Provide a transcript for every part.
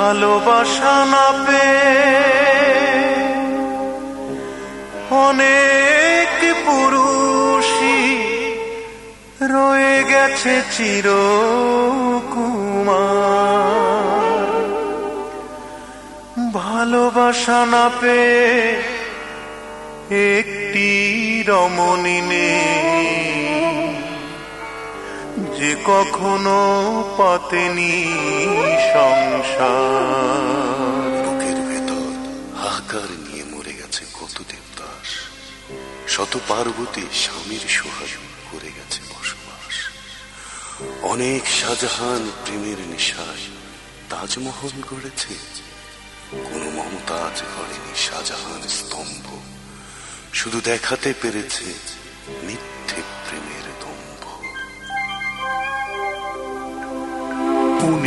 ভালোবাসা না পেয়ে অনেক পুরুষই রয়ে গেছে চিরকুমার। ভালোবাসা না পেয়ে একটি রমণী নেই। যে কখনো পাতেনি সংসার। বুকের ভেতর হাহাকার নিয়ে মরে গেছে কত দেবদাস শত পার্বতী স্বামীর সোহাগ করে গেছে বসবাস। অনেক শাহজাহান প্রেমের নেশায় তাজমহল গড়েছে। কোন মমতাজ গড়েনি শাহজাহান স্তম্ভ। শুধু দেখাতে পেরেছে মিথ্যে প্রেমের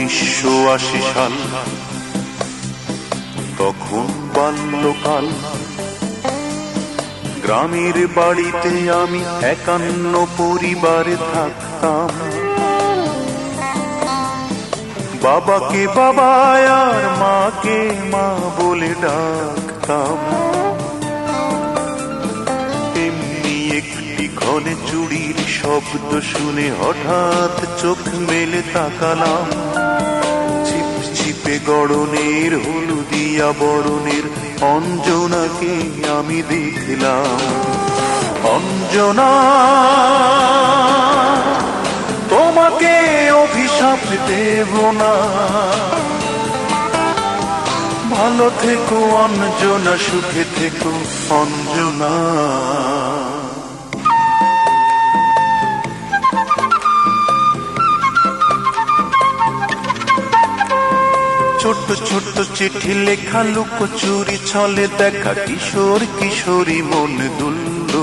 উনিশশো আশি সাল তখন বাল্যকাল। গ্রামের বাড়িতে আমি একান্ন পরিবারে থাকতাম। বাবাকে বাবা আর মাকে মা বলে ডাকতাম। এমনি একটি ঘনে চুড়ির শব্দ শুনে হঠাৎ চোখ মেলে তাকালাম। ছিপে গড়নের, হলুদিয়া বরণের অঞ্জনাকে আমি দেখলাম। অঞ্জনা, তোমাকে অভিশাপ দেব না। ভালো থেকো, অঞ্জনা, সুখে থেকো, অঞ্জনা। ছোট্ট ছোট্ট চিঠি লেখা লুক চুরি ছলে দেখা কিশোর কিশোরী মন দুল্ল।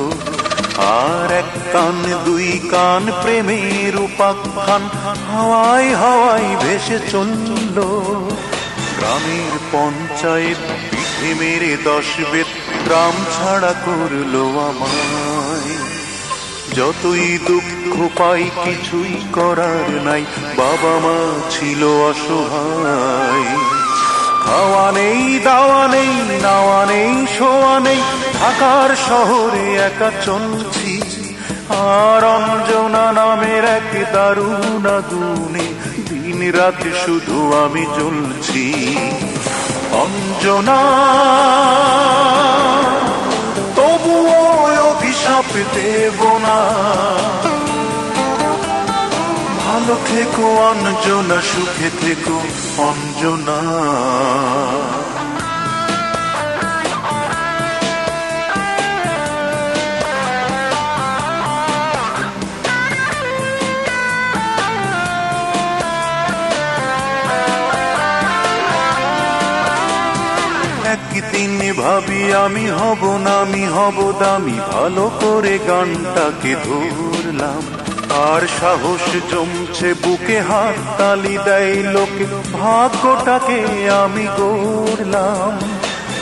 আর এক কান, দুই কান, প্রেমের উপাখ্যান হাওয়াই হাওয়াই ভেসে চলল। গ্রামের পঞ্চায়েত পিঠে মেরে দশ বেত, গ্রাম ছাড়া করল আমায় যতই দুঃখ পাই, কিছুই করার নাই। বাবা মা ছিল অসহায়। খাওয়া নেই, দাওয়া নেই, নাওয়া নেই শোয়া নেই। ঢাকার শহরে একা চলছি। আর অঞ্জনা নামের এক দারুণ আগুনে দিন রাত শুধু আমি চলছি অঞ্জনা অভিশাপ দেব না। ভালো থেকো অঞ্জনা সুখে থেকো অঞ্জনা। একদিন ভাবি, আমি হব না, আমি হব দামি। ভালো করে গানটাকে ধরলাম। আর সাহস জমছে, বুকে হাত তালি দেয় লোকে। ভাগ্যটাকে আমি গড়লাম।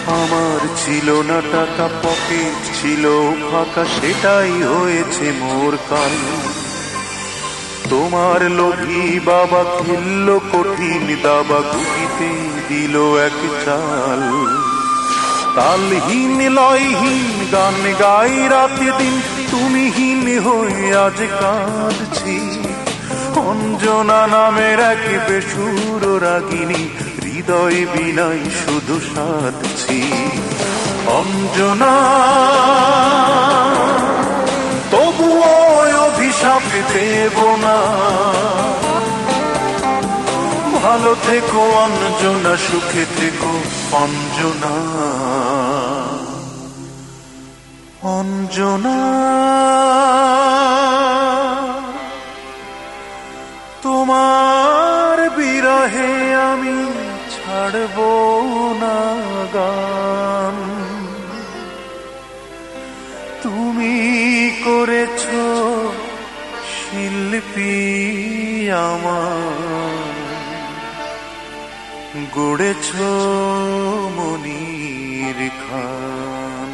আমার ছিল না টাকা, পকেট ছিল ফাঁকা, সেটাই হয়েছে মোর কাল। তোমার লোভী বাবা খেললো কঠিন দাবা, গুটিতে দিল এক চাল। তালহীন, লয়হীন গান গাই রাতে দিন, তুমি হীন হয়ে আজ কাঁদছি। অঞ্জনা নামের এক বেসুর রাগিনী, হৃদয় বিনাই শুধু সাধছি। অঞ্জনা দেব না। ভালো থেকো, অঞ্জনা, সুখে থেকো, অঞ্জনা। অঞ্জনা। তোমার বিরহে আমি ছাড়ব না গান। তুমি করেছ শিল্পী আমার। গড়েছ মনির খান।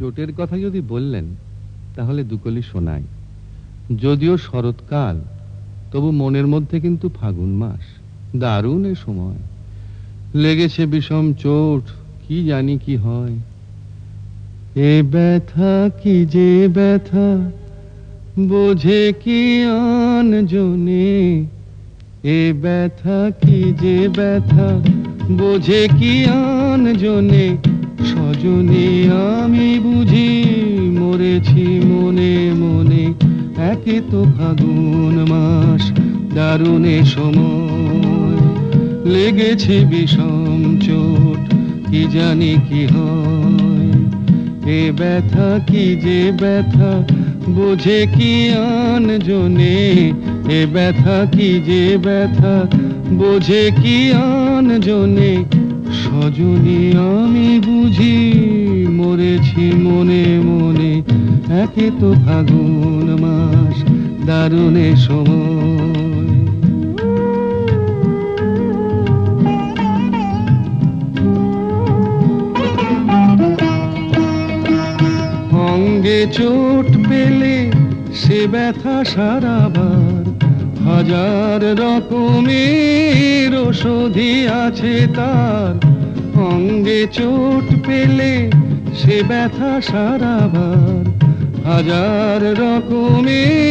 চোটের কথা যদি বললেন, তাহলে দুকলি শোনাই। যদিও শরৎকাল, তবু মনের মধ্যে কিন্তু ফাগুন মাস। দারুণ এ সময়। লেগেছে বিষম চোট, কি জানি কি হয়। এ ব্যথা কি যে ব্যথা? বোঝে কি জনে এ ব্যথা কি যে ব্যথা? বোঝে কি জনে সজনে আমি বুঝি, মরেছি মনে মনে। একে তো ফাগুন মাস, দারুণে সময়। লেগেছে বিষম চোট, কি জানি কি হয়। এ ব্যথা, কি যে ব্যথা, বোঝে কি আন জনে? এ ব্যথা, কি যে ব্যথা, বোঝে কি আন জনে? সজনী আমি বুঝি, মরেছি মনে মনে। একে তো ফাগুন মাস, দারুণে সময়। চোট পেলে সে ব্যথা সারাবার হাজার রকমের ওষুধি আছে তার। অঙ্গে চোট পেলে সে ব্যথা সারাবার হাজার রকমের